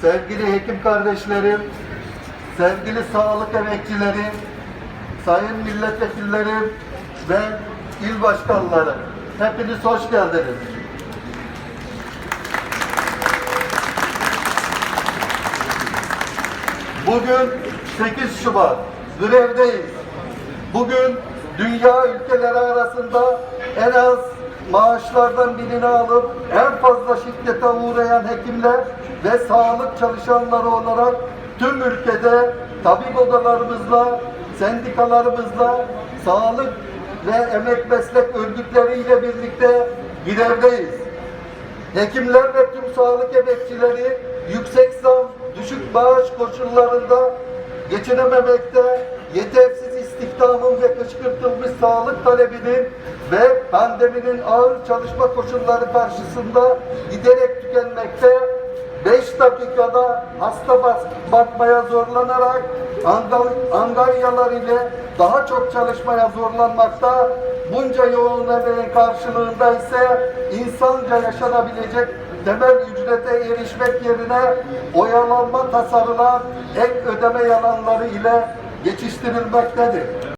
sevgili hekim kardeşlerim, sevgili sağlık emekçileri, sayın milletvekillerim ve il başkanları, hepiniz hoş geldiniz. Bugün 8 Şubat, grevdeyiz. Bugün dünya ülkeleri arasında en az maaşlardan birini alıp en fazla şiddete uğrayan hekimler ve sağlık çalışanları olarak tüm ülkede tabip odalarımızla, sendikalarımızla, sağlık ve emek meslek örgütleriyle birlikte grevdeyiz. Hekimler ve tüm sağlık emekçileri yüksek zam, düşük maaş koşullarında geçinememekte, yetersiz istihdamın ve kışkırtılmış sağlık talebinin ve pandeminin ağır çalışma koşulları karşısında giderek tükenmekte, 5 dakikada hasta bas- bakmaya zorlanarak angaryalar ile daha çok çalışmaya zorlanmakta, bunca yoğun emeğin karşılığında ise insanca yaşanabilecek temel ücrete erişmek yerine oyalanma tasarılan ek ödeme yalanları ile geçiştirilmektedir.